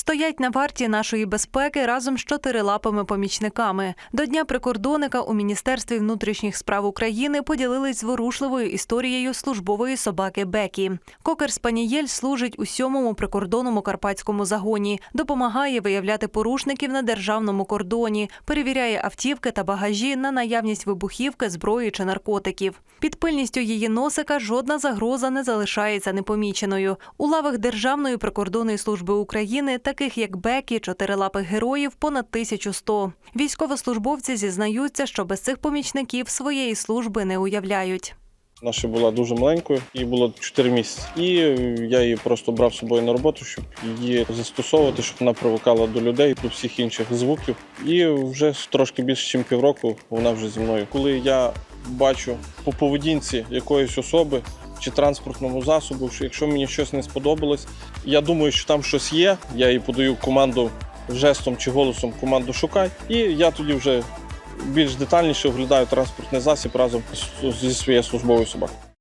стоять на варті нашої безпеки разом з чотирилапими помічниками. До дня прикордонника у міністерстві внутрішніх справ України поділились зворушливою історією службової собаки Бекі. Кокер Спанієль служить у сьомому прикордонному карпатському загоні, допомагає виявляти порушників на державному кордоні, перевіряє автівки та багажі на наявність вибухівки, зброї чи наркотиків. Під пильністю її носика жодна загроза не залишається непоміченою. У лавах Державної прикордонної служби України, таких як Бекі, чотирилапих героїв, понад 1100. Військовослужбовці зізнаються, що без цих помічників своєї служби не уявляють. Наша була дуже маленькою, їй було 4 місяці. І я її просто брав з собою на роботу, щоб її застосовувати, щоб вона привикала до людей, до всіх інших звуків. І вже трошки більше, ніж півроку вона вже зі мною. Коли я бачу по поведінці якоїсь особи чи транспортному засобу, що якщо мені щось не сподобалось, я думаю, що там щось є. Я їй подаю команду жестом чи голосом команду шукай, і я тоді вже більш детальніше оглядаю транспортний засіб разом зі своєю службовою собакою.